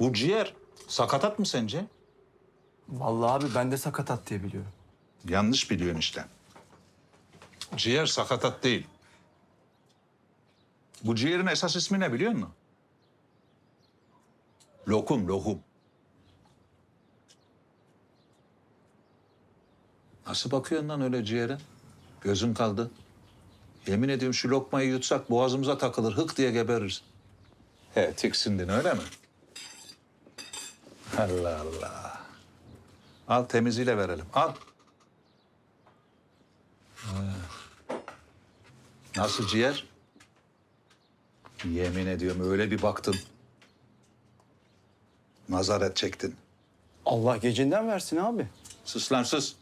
Bu ciğer sakatat mı sence? Vallahi abi ben de sakatat diye biliyorum. Yanlış biliyorsun işte. Ciğer sakatat değil. Bu ciğerin esas ismi ne biliyor musun? Lokum, lokum. Nasıl bakıyorsun lan öyle ciğere? Gözün kaldı. Yemin ediyorum şu lokmayı yutsak boğazımıza takılır, hık diye gebeririz. He, tiksindin öyle mi? Allah Allah. Al temiziyle verelim, al. Nasıl ciğer? Yemin ediyorum öyle bir baktın. Nazaret çektin. Allah gecinden versin abi. Sus lan sus.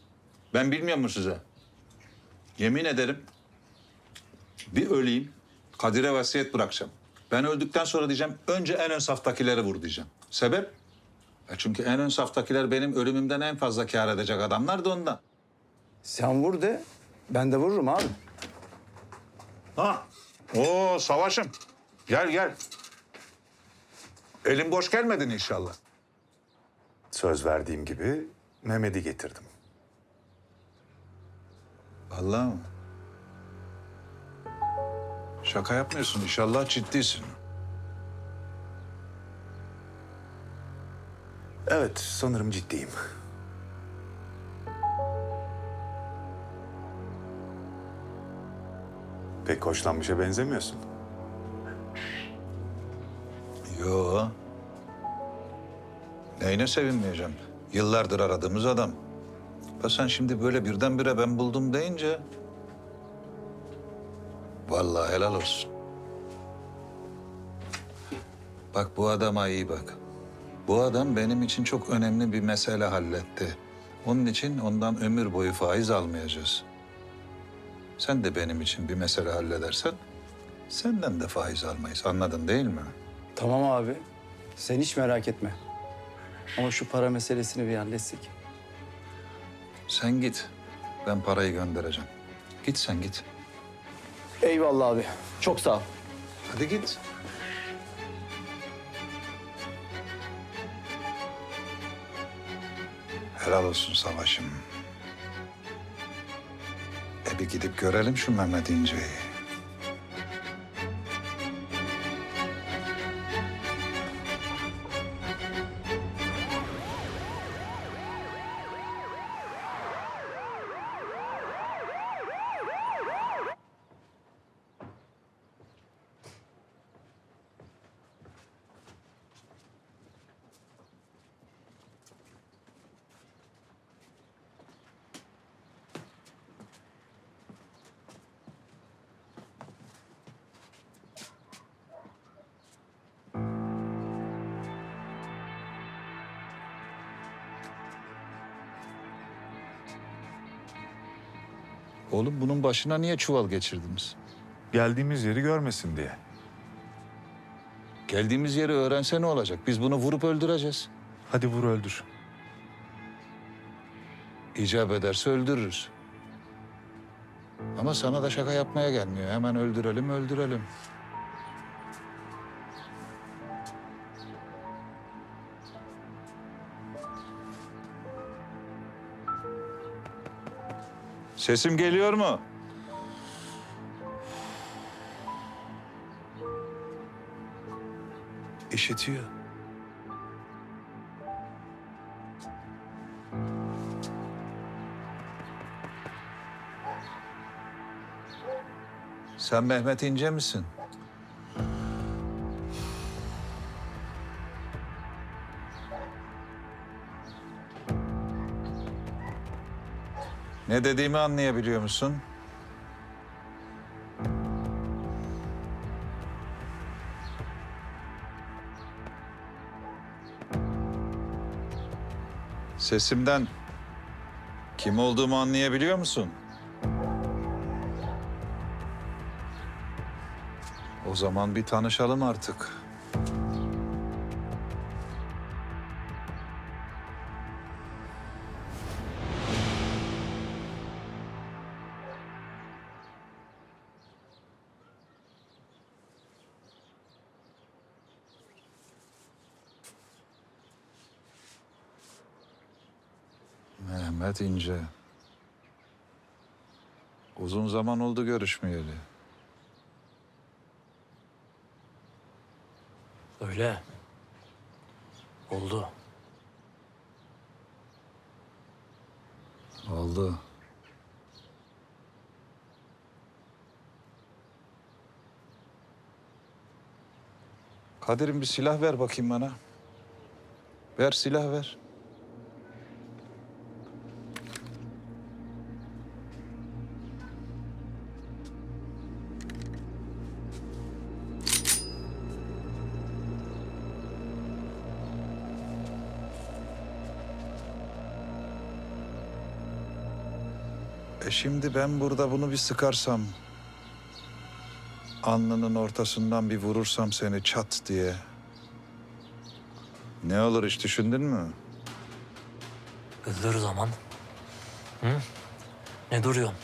Ben bilmiyor mu size? Yemin ederim bir öleyim Kadir'e vasiyet bırakacağım. Ben öldükten sonra diyeceğim önce en ön saftakileri vur diyeceğim. Sebep? E çünkü en ön saftakiler benim ölümümden en fazla kâr edecek adamlar da ondan. Sen vur de ben de vururum abi. Ha. Oo savaşım. Gel gel. Elim boş gelmedin inşallah. Söz verdiğim gibi Mehmet'i getirdim. Vallahi mı? Şaka yapmıyorsun inşallah ciddisin. Evet, sanırım ciddiyim. Pek hoşlanmışa benzemiyorsun. Yo. Neyine sevinmeyeceğim? Yıllardır aradığımız adam. Ya sen şimdi böyle birdenbire ben buldum deyince... Vallahi helal olsun. Bak bu adama iyi bak. Bu adam benim için çok önemli bir mesele halletti. Onun için ondan ömür boyu faiz almayacağız. Sen de benim için bir mesele halledersen senden de faiz almayız. Anladın değil mi? Tamam abi. Sen hiç merak etme. Ama şu para meselesini bir halletsek. Sen git. Ben parayı göndereceğim. Git sen git. Eyvallah abi. Çok sağ ol. Hadi git. Helal olsun savaşım. E bir gidip görelim şu Mehmet İnce'yi. Oğlum bunun başına niye çuval geçirdiniz? Geldiğimiz yeri görmesin diye. Geldiğimiz yeri öğrense ne olacak? Biz bunu vurup öldüreceğiz. Hadi vur öldür. İcap ederse öldürürüz. Ama sana da şaka yapmaya gelmiyor. Hemen öldürelim, öldürelim. Sesim geliyor mu? İşitiyor. Sen Mehmet İnce misin? Ne dediğimi anlayabiliyor musun? Sesimden kim olduğumu anlayabiliyor musun? O zaman bir tanışalım artık. Mehmet İnce. Uzun zaman oldu görüşmeyeli. Öyle. Oldu. Oldu. Kadir'im bir silah ver bakayım bana. Ver silah ver. E şimdi ben burada bunu bir sıkarsam... ...alnının ortasından bir vurursam seni çat diye... ...ne olur hiç düşündün mü? Öldür zaman. Hı? Ne duruyorsun?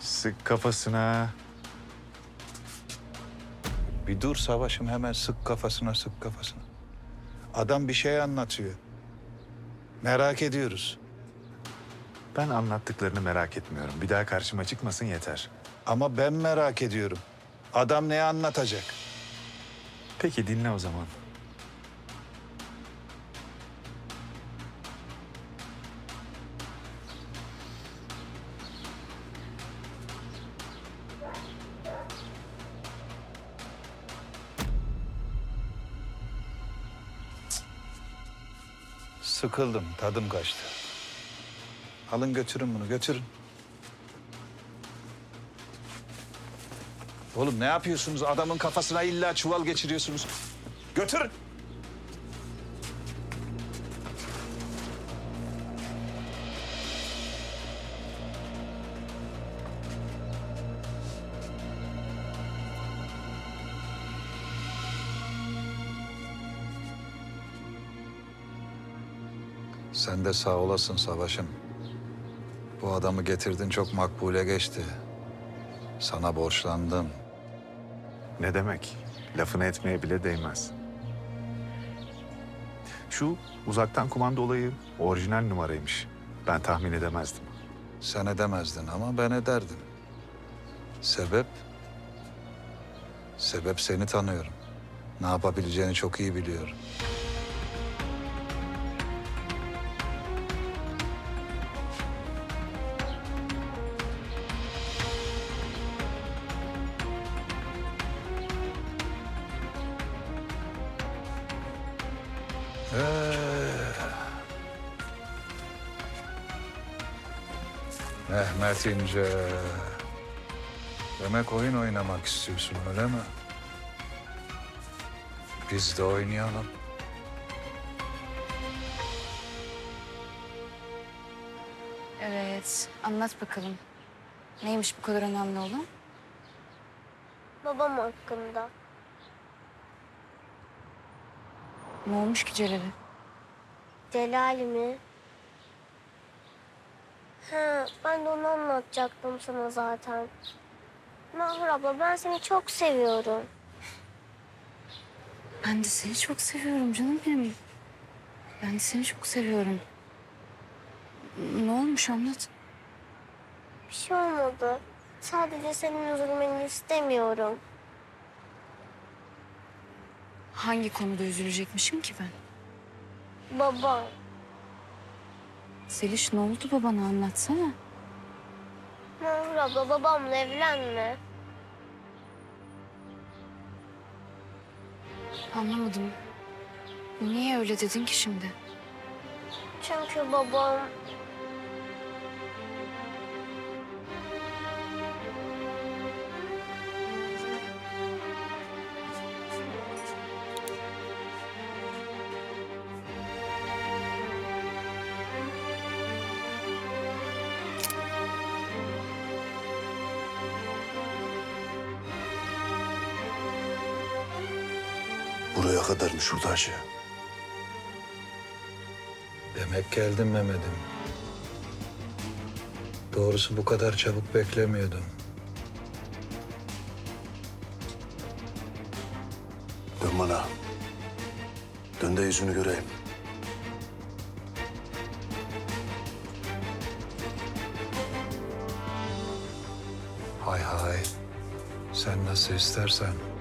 Sık kafasına. Bir dur savaşım hemen sık kafasına sık kafasına. Adam bir şey anlatıyor. Merak ediyoruz. Ben anlattıklarını merak etmiyorum. Bir daha karşıma çıkmasın yeter. Ama ben merak ediyorum. Adam ne anlatacak? Peki dinle o zaman. Sıkıldım, tadım kaçtı. Alın götürün bunu, götürün. Oğlum ne yapıyorsunuz? Adamın kafasına illa çuval geçiriyorsunuz. Götürün. Sen de sağ olasın Savaş'ım. Bu adamı getirdin çok makbule geçti. Sana borçlandım. Ne demek? Lafını etmeye bile değmez. Şu uzaktan kumanda olayı orijinal numaraymış. Ben tahmin edemezdim. Sen edemezdin ama ben ederdim. Sebep? Sebep seni tanıyorum. Ne yapabileceğini çok iyi biliyorum. Mehmet İnce. Demek oyun oynamak istiyorsun öyle mi? Biz de oynayalım. Evet, anlat bakalım. Neymiş bu kadar önemli olan? Babam hakkında. Ne olmuş ki Celal'e? Celal mi? Ha, ben de onu anlatacaktım sana zaten. Mahur abla ben seni çok seviyorum. Ben de seni çok seviyorum canım benim. Ben de seni çok seviyorum. Ne olmuş anlat. Bir şey olmadı. Sadece senin üzülmeni istemiyorum. Hangi konuda üzülecekmişim ki ben? Baba, Seliş ne oldu babana anlatsana. Mahur abla babamla evlenme. Anlamadım. Niye öyle dedin ki şimdi? Çünkü babam... Buraya kadarmış Hurdacı. Demek geldin Mehmet'im. Doğrusu bu kadar çabuk beklemiyordum. Dön bana. Dön de yüzünü göreyim. Hay hay. Sen nasıl istersen.